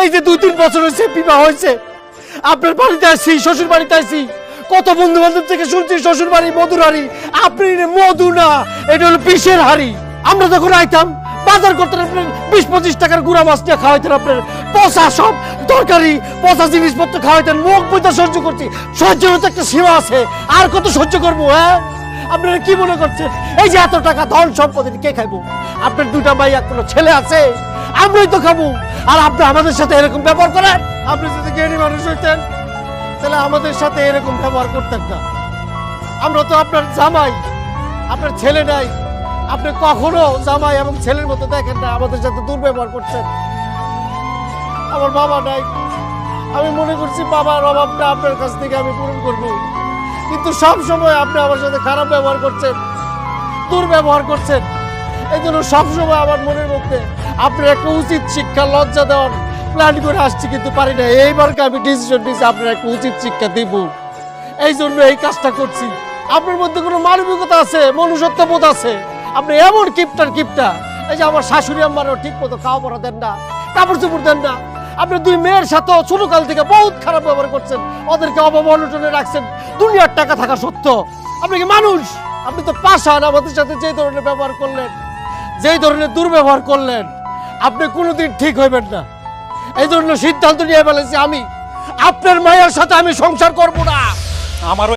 এই যে দুই তিন বছর হয়েছে বিবাহ হয়েছে, আপনার বাড়িতে আসছি শ্বশুর বাড়িতে আসছি। কত বন্ধু বান্ধব থেকে শুনছি শ্বশুর বাড়ি মধুর হাড়ি আপনি মধু না এটা হলো বিষের হাড়ি। আমরা যখন আইতাম, বাজার করতেন আপনার বিশ পঁচিশ টাকার গুড়া মাছ নিয়ে খাওয়াইতেন আপনার, পচা সব তরকারি, পচা জিনিসপত্র খাওয়াইতেন, মুখ বইতে সহ্য করছি। সহ্যের তো একটা সীমা আছে, আর কত সহ্য করব হ্যাঁ? আপনারা কি মনে করছেন? এই যে এত টাকা ধন সম্পত্তি কে খাইবো? আপনার দুটা ভাই, এক কোনো ছেলে আছে আমরাই তো খাব। আর আপনি আমাদের সাথে এরকম ব্যবহার করেন? আপনি যদি জ্ঞানী মানুষ হইতেন, তাহলে আমাদের সাথে এরকম ব্যবহার করতেন না। আমরা তো আপনার জামাই, আপনার ছেলে নাই। আপনি কখনো জামাই এবং ছেলের মতো দেখেন না, আমাদের সাথে দুর্ব্যবহার করছেন। আমার বাবা নাই। আমি মনে করছি বাবার অভাবটা আপনার কাছ থেকে আমি পূরণ করব। কিন্তু সব সময় আপনি আমার সাথে খারাপ ব্যবহার করছেন, দুর্ব্যবহার করছেন। এই জন্য সবসময় আমার মনের মধ্যে আপনার একটা উচিত শিক্ষা, লজ্জা দেওয়ার প্ল্যান করে আসছি, কিন্তু পারি না। এইবারকে আমি ডিসিশন নিয়েছি, আপনার একটা উচিত শিক্ষা দিব। এই জন্য এই কাজটা করছি। আপনার মধ্যে কোনো মানবিকতা আছে, মনুষ্যত্ব বোধ আছে? আপনি এমন কিপটার কিপটা? এই যে আমার শাশুড়ি আম্মারও ঠিক মতো খাওয়া পড়া দেন না কাপড় চোপড় দেন না। আপনি দুই মেয়ের সাথে ছোট কাল থেকে বহুত খারাপ ব্যবহার করছেন। ওদেরকে অবমানটনে রাখছেন। দুনিয়ার টাকা থাকা সত্য আপনি কি মানুষ? আপনি তো পাশান আমাদের সাথে যে ধরনের ব্যবহার করলেন। যেই ধরনের দুর্ব্যবহার করলেন, আপনি কোনোদিন ঠিক হইবেন না। এই ধরনের সিদ্ধান্ত নিয়ে ফেলেছি আমি। আপনার মায়ের সাথে আমি সংসার করব না। আমারও